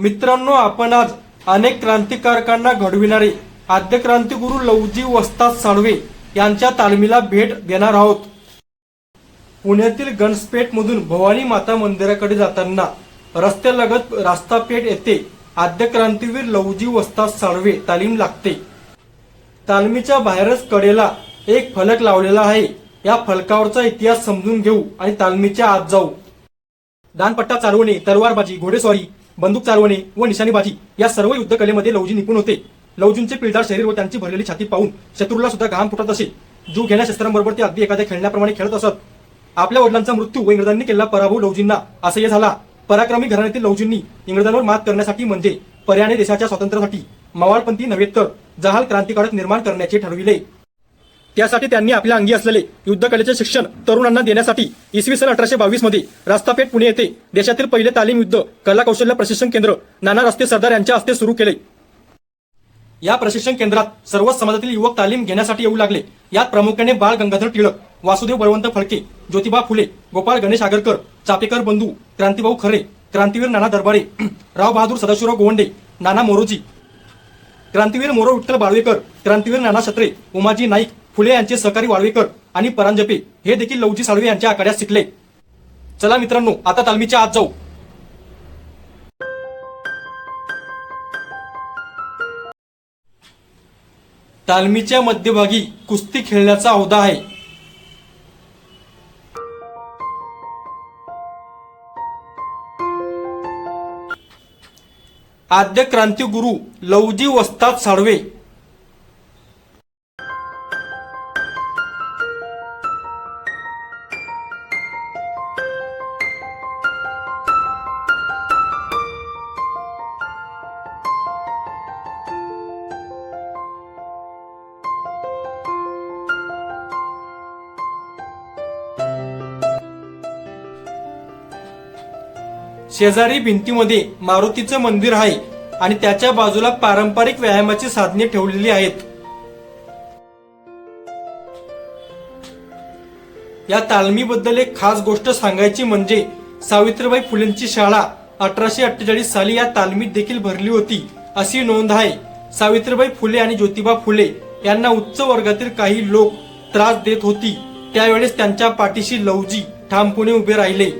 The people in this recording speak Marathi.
मित्रांनो आपण आज अनेक क्रांतिकारकांना घडविणारे आद्य क्रांतिगुरु लवजी वस्ताद साळवे यांच्या तालमीला भेट देणार आहोत. पुण्यातील गणसपेठ मधून भवानी माता मंदिराकडे जाताना रस्त्यालगत रास्तापेठ येथे आद्य क्रांतीवीर लवजी वस्ताद साळवे तालीम लागते. तालमीच्या बाहेरच कडेला एक फलक लावलेला आहे. या फलकावरचा इतिहास समजून घेऊ आणि तालमीच्या आत जाऊ. दानपट्टा चालवणे तलवारबाजी घोडेस्वारी बंदूक चालवणे व निशाणीबाजी या सर्व युद्धकलेमध्ये लवजी निपुण होते. लवजींचे पिळदार शरीर व त्यांची भरलेली छाती पाहून शत्रूला सुद्धा घाम फुटत असे. जीव घेण्या शस्त्रांबरोबर ते अगदी एखाद्या खेळण्याप्रमाणे खेळत असत. आपल्या वडिलांचा मृत्यू व इंग्रजांनी केलेला पराभव लवजींना असह्य झाला. पराक्रमी घराण्यातील लवजींनी इंग्रजांवर मात करण्यासाठी म्हणजे पर्याने देशाच्या स्वातंत्र्यासाठी मवाळपंथी नव्हे तर जहाल क्रांतिकारक निर्माण करण्याचे ठरविले. त्यासाठी त्यांनी आपल्या अंगी असलेले युद्धकलेचे शिक्षण तरुणांना देण्यासाठी इसवी सन अठराशे बावीसमध्ये रास्तापेठ पुणे येथे देशातील पहिले तालीम युद्ध कला कौशल्य प्रशिक्षण केंद्र नाना रस्ते सरदार यांच्या हस्ते सुरू केले. या प्रशिक्षण केंद्रात सर्वच समाजातील युवक तालीम घेण्यासाठी येऊ लागले. यात प्रामुख्याने बाळ गंगाधर टिळक वासुदेव बळवंत फडके ज्योतिबा फुले गोपाळ गणेश आगरकर चापेकर बंधू क्रांतीभाऊ खरे क्रांतीवीर नाना दरबारे राव बहादूर सदाशिवराव गोवंडे नाना मोरोजी क्रांतीवीर मोरो विठ्ठल बाळवेकर क्रांतीवीर नाना छत्रे उमाजी नाईक फुले यांचे सहकारी वाळवेकर आणि परांजपे हे देखील लवजी साळवे यांच्या आखाड्यात शिकले. चला मित्रांनो आता तालमीच्या आत जाऊ. तालमीच्या मध्यभागी कुस्ती खेळण्याचा औदा आहे. आद्य क्रांतिगुरु लवजी वस्ताद साळवे शेजारी भिंतीमध्ये मारुतीचं मंदिर आहे आणि त्याच्या बाजूला पारंपरिक व्यायामाची साधने ठेवलेली आहेत. या तालमीबद्दल एक खास गोष्ट सांगायची म्हणजे सावित्रीबाई फुलेंची शाळा अठराशे अठ्ठेचाळीस साली या तालमीत देखील भरली होती अशी नोंद आहे. सावित्रीबाई फुले आणि ज्योतिबा फुले यांना उच्च वर्गातील काही लोक त्रास देत होती. त्यावेळेस त्यांच्या पाठीशी लवजी ठामपणे उभे राहिले.